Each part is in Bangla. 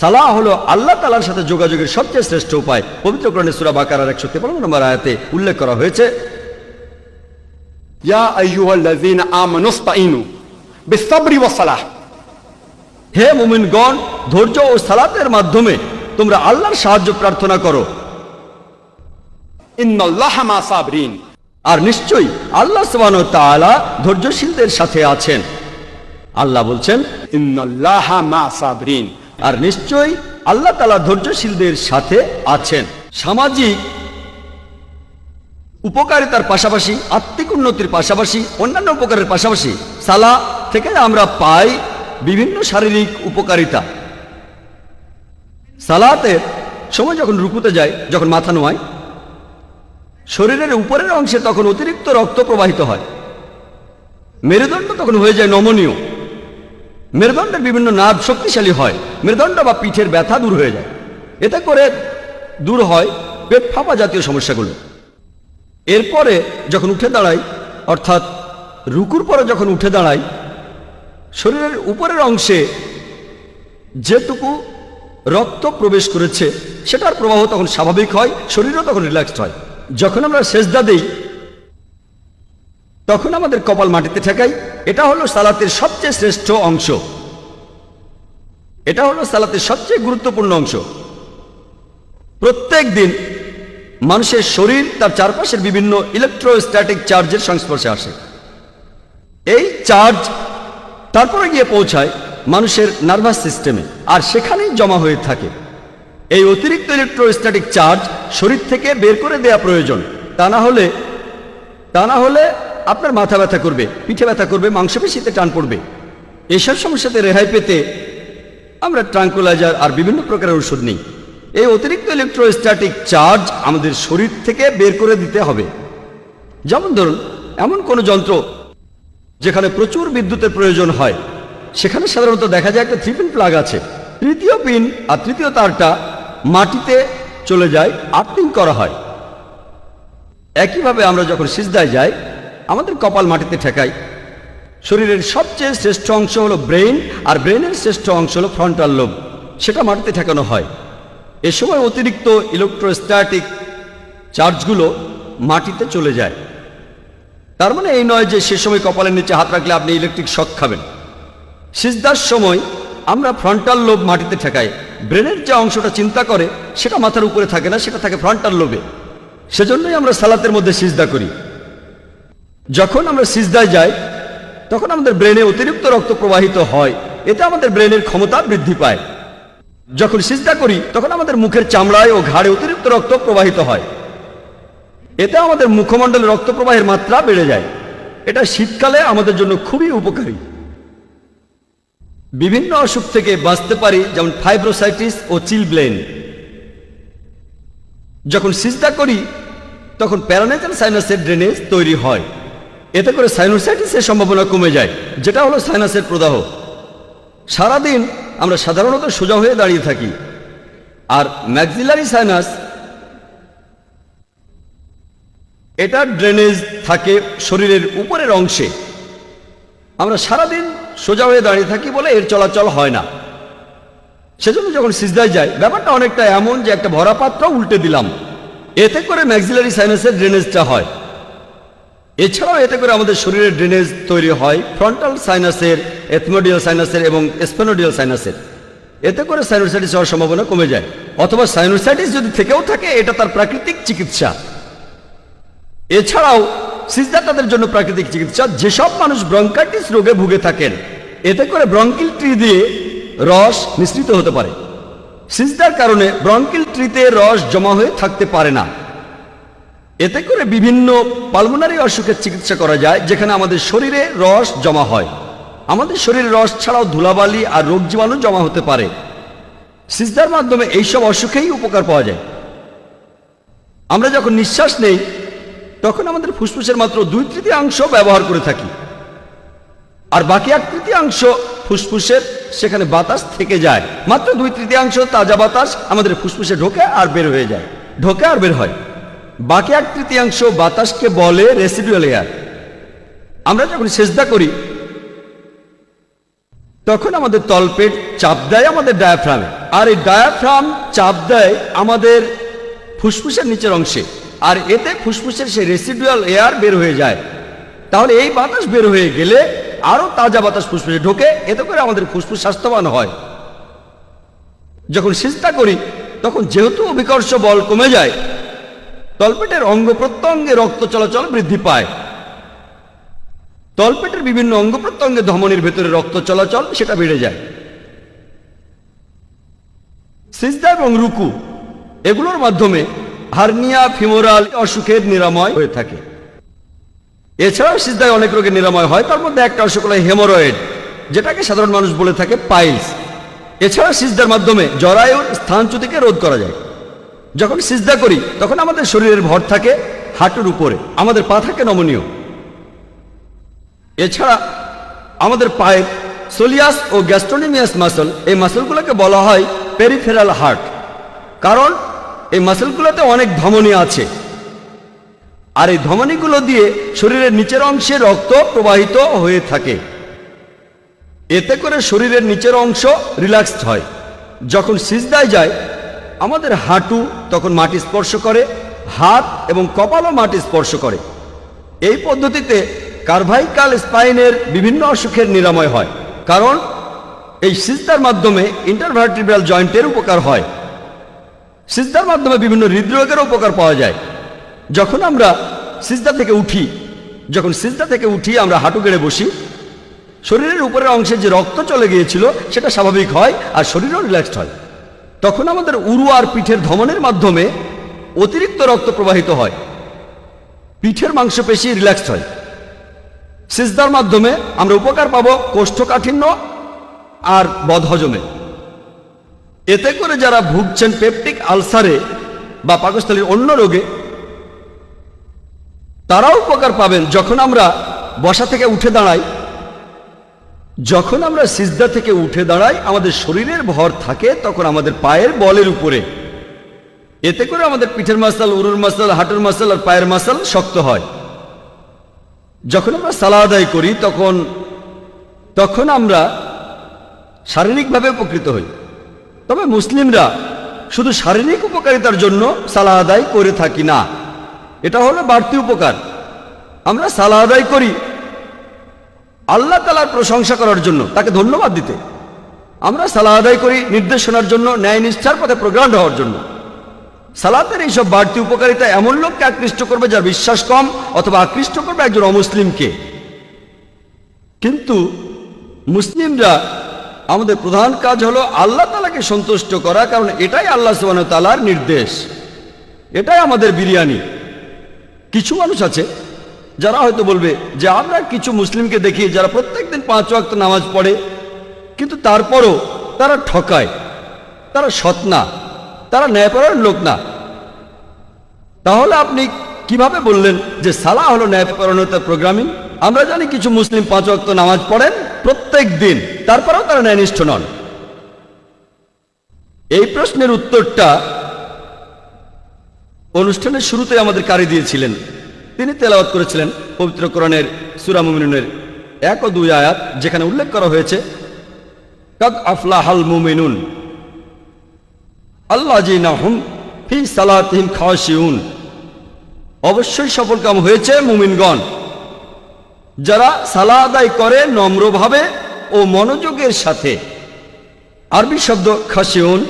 সালাহ হলো আল্লাহ তালার সাথে যোগাযোগের সবচেয়ে শ্রেষ্ঠ উপায়। পবিত্রকরণে সুরা বাকার একশো তেপান্ন নম্বর আয়াতে উল্লেখ করা হয়েছে হে মুমিনগণ, ধৈর্য ও সালাতের মাধ্যমে তোমরা আল্লাহর সাহায্য প্রার্থনা করো। সাবরিন। আর নিশ্চয়ই আল্লাহ সবান ধৈর্যশীলদের সাথে আছেন। আল্লাহ বলছেন ইন্নআল্লাহ মা সাবরিন। আর নিশ্চয়ই আল্লাহ তালা ধৈর্যশীলদের সাথে আছেন। সামাজিক উপকারিতার পাশাপাশি, আত্মিক উন্নতির পাশাপাশি, অন্যান্য উপকারের পাশাপাশি সালা থেকে আমরা পাই বিভিন্ন শারীরিক উপকারিতা। সালাতের সময় যখন রুকুতে যায়, যখন মাথা নোয়ায়, শরীরের উপরের অংশে তখন অতিরিক্ত রক্ত প্রবাহিত হয়। মেরুদণ্ড তখন হয়ে যায় নমনীয়। মেরুদণ্ডের বিভিন্ন নার্ভ শক্তিশালী হয়। মেরুদণ্ড বা পিঠের ব্যথা দূর হয়ে যায়। এতে করে দূর হয় পেট ফাঁপা জাতীয় সমস্যাগুলো। এরপরে যখন উঠে দাঁড়াই, অর্থাৎ রুকুর পরে যখন উঠে দাঁড়াই, শরীরের উপরের অংশে যেটুকু রক্ত প্রবেশ করেছে, সেটার প্রবাহ তখন স্বাভাবিক হয়, শরীরও তখন রিল্যাক্সড হয়। যখন আমরা সেজদা দিই তখন আমাদের কপাল মাটিতে ঠেকাই। এটা হলো সালাতের সবচেয়ে শ্রেষ্ঠ অংশ। এটা হলো সালাতের সবচেয়ে গুরুত্বপূর্ণ অংশ। প্রত্যেক দিন মানুষের শরীর তার চারপাশের বিভিন্ন ইলেকট্রোস্ট্যাটিক চার্জের সংস্পর্শে আসে। এই চার্জ তারপরে গিয়ে পৌঁছায় মানুষের নার্ভাস সিস্টেমে আর সেখানেই জমা হয়ে থাকে। এই অতিরিক্ত ইলেকট্রোস্ট্যাটিক চার্জ শরীর থেকে বের করে দেয়া প্রয়োজন। তা না হলে, তা না হলে আপনার মাথা ব্যথা করবে, পিঠে ব্যথা করবে, মাংসপেশিতে টান পড়বে। এসব সমস্যাতে রেহাই পেতে আমরা ট্রাঙ্কুলাইজার আর বিভিন্ন প্রকারের ওষুধ নিই। এই অতিরিক্ত ইলেকট্রোস্ট্যাটিক চার্জ আমাদের শরীর থেকে বের করে দিতে হবে। যেমন ধরুন, এমন কোনো যন্ত্র যেখানে প্রচুর বিদ্যুতের প্রয়োজন হয়। সেখানে সাধারণত দেখা যায় একটা থ্রি পিন প্লাগ আছে। তৃতীয় পিন আর তৃতীয় তারটা মাটিতে চলে যায় আর্থিং করা হয়। একইভাবে আমরা যখন সিজদায় যাই আমাদের কপাল মাটিতে ঠেকাই। শরীরের সবচেয়ে শ্রেষ্ঠ অংশ হলো ব্রেইন, আর ব্রেনের শ্রেষ্ঠ অংশ হলো ফ্রন্টাল লোব। সেটা মাটিতে ঠেকানো হয়। এ সময় অতিরিক্ত ইলেকট্রোস্ট্যাটিক চার্জগুলো মাটিতে চলে যায়। তার মানে এই নয় যে সে সময় কপালের নিচে হাত রাখলে আপনি ইলেকট্রিক শক খাবেন। সিজদার সময় আমরা ফ্রন্টাল লোব মাটিতে ঠেকাই। ব্রেনের যে অংশটা চিন্তা করে, সেটা মাথার উপরে থাকে না, সেটা থাকে ফ্রন্টাল লোবে। সেজন্যই আমরা সালাতের মধ্যে সিজদা করি। যখন আমরা সিজদায় যাই, তখন আমাদের ব্রেনে অতিরিক্ত রক্ত প্রবাহিত হয়। এতে আমাদের ব্রেনের ক্ষমতা বৃদ্ধি পায়। যখন সিজদা করি, তখন আমাদের মুখের চামড়ায় ও ঘাড়ে অতিরিক্ত রক্ত প্রবাহিত হয়। এতে আমাদের মুখমণ্ডলে রক্ত প্রবাহের মাত্রা বেড়ে যায়। এটা শীতকালে আমাদের জন্য খুবই উপকারী। বিভিন্ন অসুখ থেকে বাঁচতে পারি, যেমন ফাইব্রোসাইটিস ও চিলব্লেন যখন সিজদা করি, তখন প্যারানেজাল সাইনাসের ড্রেনেজ তৈরি হয়। এতে করে সাইনোসাইটিসের সম্ভাবনা কমে যায়, যেটা হলো সাইনাসের প্রদাহ। সারাদিন আমরা সাধারণত সোজা হয়ে দাঁড়িয়ে থাকি। আর ম্যাক্সিলারি সাইনাস এটা ড্রেনেজ থাকে শরীরের উপরের অংশে। আমরা সারাদিন সোজা হয়ে দাঁড়িয়ে থাকি বলে এর চলাচল হয় না। সেজন্য যখন সিজদায় যায় ব্যাপারটা অনেকটা এমন যে একটা ভরা পাত্র উল্টে দিলাম। এতে করে ম্যাক্সিলারি সাইনাসের ড্রেনেজটা হয়। এছাড়াও এতে করে আমাদের শরীরের ড্রেনেজ তৈরি হয় ফ্রন্টাল সাইনাসের এথমোডিয়াল সাইনাসের এবং স্পেনোডিয়াল সাইনাসের এতে করে সাইনোসাইটিস হওয়ার সম্ভাবনা কমে যায়। অথবা সাইনোসাইটিস যদি থেকেও থাকে, এটা তার প্রাকৃতিক চিকিৎসা। এছাড়াও সিজদা তাদের জন্য প্রাকৃতিক চিকিৎসা, যেসব মানুষ ব্রঙ্কাইটিস রোগে ভুগে থাকেন, এতে করে ব্রঙ্কিল ট্রি দিয়ে রস মিশ্রিত হতে পারে। সিজদার কারণে ব্রঙ্কিল ট্রিতে রস জমা হয়ে থাকতে পারে না। এতে করে বিভিন্ন পালমোনারি অসুখের চিকিৎসা করা যায়, যেখানে আমাদের শরীরে রস জমা হয়। আমাদের শরীরে রস ছাড়াও ধুলাবালি আর রোগ জীবাণু জমা হতে পারে। সিজদার মাধ্যমে এইসব অসুখেই উপকার পাওয়া যায়। আমরা যখন নিঃশ্বাস নেই, তখন আমাদের ফুসফুসের মাত্র দুই তৃতীয়াংশ ব্যবহার করে থাকি। আর বাকি এক তৃতীয়াংশ ফুসফুসের সেখানে বাতাস থেকে যায়। মাত্র দুই তৃতীয়াংশ তাজা বাতাস আমাদের ফুসফুসে ঢোকে আর বের হয়ে যায়। ঢোকে আর বের হয়। বাকি এক তৃতীয়াংশ বাতাসকে বলে রেসিডুয়াল এয়ার আমরা যখন সেজদা করি, তখন আমাদের তলপেট চাপ দেয় আমাদের ডায়াফ্রামে আর এই ডায়াফ্রাম চাপ দেয় আমাদের ফুসফুসের নিচের অংশে। আর এতে ফুসফুসের সেই রেসিডুয়াল এয়ার বের হয়ে যায়। তাহলে এই বাতাস বের হয়ে গেলে আরও তাজা বাতাস ফুসফুসে ঢোকে, এতে করে আমাদের ফুসফুস স্বাস্থ্যবান হয়। যখন চিন্তা করি, তখন যেহেতু অভিকর্ষ বল কমে যায় তলপেটের অঙ্গ প্রত্যঙ্গে রক্ত চলাচল বৃদ্ধি পায়। তলপেটের বিভিন্ন অঙ্গ প্রত্যঙ্গে ধমনির ভেতরে রক্ত চলাচল, সেটা বেড়ে যায়। সিজদা এবং রুকু, এগুলোর মাধ্যমে হার্নিয়া, ফিমোরাল অসুখের নিরাময় হয়ে থাকে। এছাড়াও সিজদায় অনেক রোগের নিরাময় হয়। তার মধ্যে একটা অসুখ হলো হেমোরয়েড, যেটাকে সাধারণ মানুষ বলে থাকে পাইলস। এছাড়া সিজদার মাধ্যমে জরায়ুর স্থানচ্যুতিকে রোধ করা যায়। যখন সিজদা করি, তখন আমাদের শরীরের ভর থাকে হাঁটুর উপরে, আমাদের পা থাকে নমনীয়। এছাড়া আমাদের পায়ের সোলিয়াস ও গ্যাস্ট্রোনিমিয়াস মাসল, এই মাসলগুলোকে বলা হয় পেরিফেরাল হার্ট। কারণ এই মাসলগুলোতে অনেক ধমনী আছে। আর এই ধমনীগুলো দিয়ে শরীরের নিচের অংশে রক্ত প্রবাহিত হয়ে থাকে। এতে করে শরীরের নিচের অংশ রিল্যাক্সড হয়। যখন সিজদায় যায় আমাদের হাঁটু তখন মাটি স্পর্শ করে, হাত এবং কপালও মাটি স্পর্শ করে। এই পদ্ধতিতে কার্ভাইকাল স্পাইনের বিভিন্ন অসুখের নিরাময় হয়, কারণ এই সিজদার মাধ্যমে ইন্টারভার্টিব্রাল জয়েন্টের উপকার হয়। সিজদার মাধ্যমে বিভিন্ন হৃদরোগের উপকার পাওয়া যায়। যখন আমরা সিজদা থেকে উঠি, যখন সিজদা থেকে উঠি, আমরা হাঁটু গেড়ে বসি, শরীরের উপরের অংশে যে রক্ত চলে গিয়েছিল, সেটা স্বাভাবিক হয় আর শরীরও রিল্যাক্সড হয়। তখন আমাদের উরু আর পিঠের ধমনের মাধ্যমে অতিরিক্ত রক্ত প্রবাহিত হয়। পিঠের মাংসপেশি রিল্যাক্স হয়। সিজদার মাধ্যমে আমরা উপকার পাবো কোষ্ঠকাঠিন্য আর বদহজমে। এতে করে যারা ভুগছেন পেপটিক আলসারে বা পাকস্থলীর অন্য রোগে, তারাও উপকার পাবেন যখন আমরা বসা থেকে উঠে দাঁড়াই যখন আমরা সিজদা থেকে উঠে দাঁড়াই, আমাদের শরীরের ভর থাকে, তখন আমাদের পায়ের বলের উপরে। এতে করে আমাদের পিঠের মাসাল, উরুর মাসাল, হাঁটুর মাসাল আর পায়ের মাসাল শক্ত হয়। যখন আমরা সালা আদায় করি, তখন তখন আমরা শারীরিকভাবে উপকৃত হই। তবে মুসলিমরা শুধু শারীরিক উপকারিতার জন্য সালা আদায় করে থাকি না। এটা হলো বাড়তি উপকার। আমরা সালা আদায় করি আল্লাহ তালার প্রশংসা করার জন্য তাকে ধন্যবাদ দিতে। আমরা সালা আদায় করি নির্দেশনার জন্য, ন্যায় নিষ্ঠার পথে প্রোগ্রাম হওয়ার জন্য। সালাতের এইসব বাড়তি উপকারিতা এমন লোককে আকৃষ্ট করবে যার বিশ্বাস কম অথবা আকৃষ্ট করবে একজন অমুসলিমকে। কিন্তু মুসলিমরা আমাদের প্রধান কাজ হলো আল্লাহ তালাকে সন্তুষ্ট করা, কারণ এটাই আল্লাহ সুবান তালার নির্দেশ। এটাই আমাদের বিরিয়ানি। কিছু মানুষ আছে যারা হয়তো বলবে যে আমরা কিছু মুসলিমকে দেখি যারা প্রত্যেকদিন পাঁচ ওয়াক্ত নামাজ পড়ে, কিন্তু তারপরও তারা ঠকায়, তারা সৎ না, তারা ন্যায়পরায়ণ লোক না। তাহলে আপনি কীভাবে বললেন যে সালা হলো ন্যায়পরায়ণতার প্রোগ্রামিং? আমরা জানি কিছু মুসলিম পাঁচ ওয়াক্ত নামাজ পড়েন প্রত্যেক দিন, তারপরেও তারা ন্যায়নিষ্ঠ নন। এই প্রশ্নের উত্তরটা অনুষ্ঠানের শুরুতে আমাদের কারি দিয়েছিলেন। তিনি তেলাওয়াত করেছিলেন পবিত্র কোরআনের সুরামুমিনের এক ও দুই আয়াত, যেখানে উল্লেখ করা হয়েছে, কাদ আফলাহাল মুমিনুন আল্লাহ জিনাহুম ফি সালাতিহিম খাওয়াশিউন অবশ্যই সফলকাম হয়েছে মুমিনগণ, যারা সালা আদায় করে নম্রভাবে ও মনোযোগের সাথে। আরবি শব্দ খাসিউন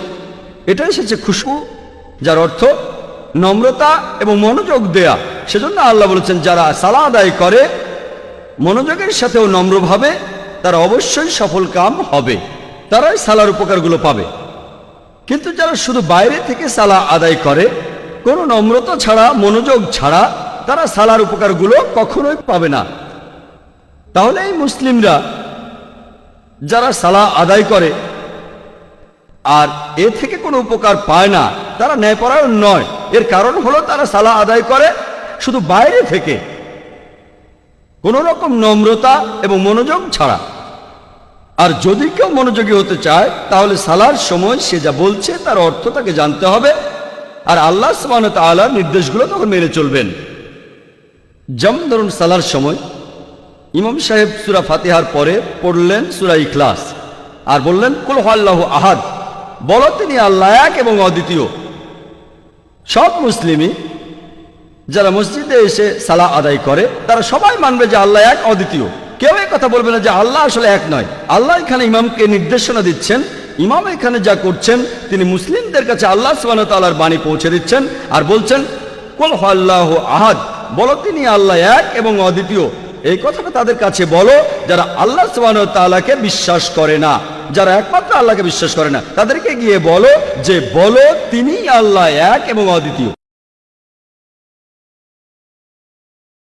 এটা এসেছে খুশবু, যার অর্থ নম্রতা এবং মনোযোগ দেয়া। সেজন্য আল্লাহ বলেছেন, যারা সালা আদায় করে, মনোযোগের সাথেও নম্রভাবে, তারা অবশ্যই সফল কাম হবে। তারাই সালার উপকারগুলো পাবে। কিন্তু যারা শুধু বাইরে থেকে সালা আদায় করে, কোনো নম্রতা ছাড়া, মনোযোগ ছাড়া, তারা সালার উপকারগুলো কখনোই পাবে না। তাহলে এই মুসলিমরা যারা সালা আদায় করে আর এ থেকে কোনো উপকার পায় না। তারা ন্যায়পরায়ণ নয়। এর কারণ হলো তারা সালা আদায় করে শুধু বাইরে থেকে। কোনো রকম নম্রতা এবং মনোযোগ ছাড়া। আর যদি কেউ মনোযোগী হতে চায়, তাহলে সালার সময় সে যা বলছে তার অর্থ তাকে জানতে হবে। আর আল্লাহ সমান তালার নির্দেশগুলো তখন মেনে চলবেন। যেমন ধরুন সালার সময় ইমাম সাহেব সুরা ফাতিহার পরে পড়লেন সুরা ইখলাস। আর বললেন, কুল আল্লাহ আহাদ। বলো তিনি আল্লাহ এক এবং অদ্বিতীয়। সব মুসলিমই যারা মসজিদে এসে সালা আদায় করে, তারা সবাই মানবে যে আল্লাহ এক, অদ্বিতীয়। কেউ এই কথা বলবে না যে আল্লাহ আসলে এক নয়। আল্লাহ এখানে ইমামকে নির্দেশনা দিচ্ছেন, ইমাম এখানে যা করছেন, তিনি মুসলিমদের কাছে আল্লাহ সুবাহ তাল্লার বাণী পৌঁছে দিচ্ছেন আর বলছেন, কুল আল্লাহ আহাদ। বলো তিনি আল্লাহ এক এবং অদ্বিতীয়। এই কথাটা তাদের কাছে বলো, যারা আল্লাহ সুবাহ তালাকে বিশ্বাস করে না, যারা একমাত্র আল্লাহকে বিশ্বাস করে না, তাদেরকে গিয়ে বলো যে, বলো তিনি আল্লাহ এক এবং অদ্বিতীয়।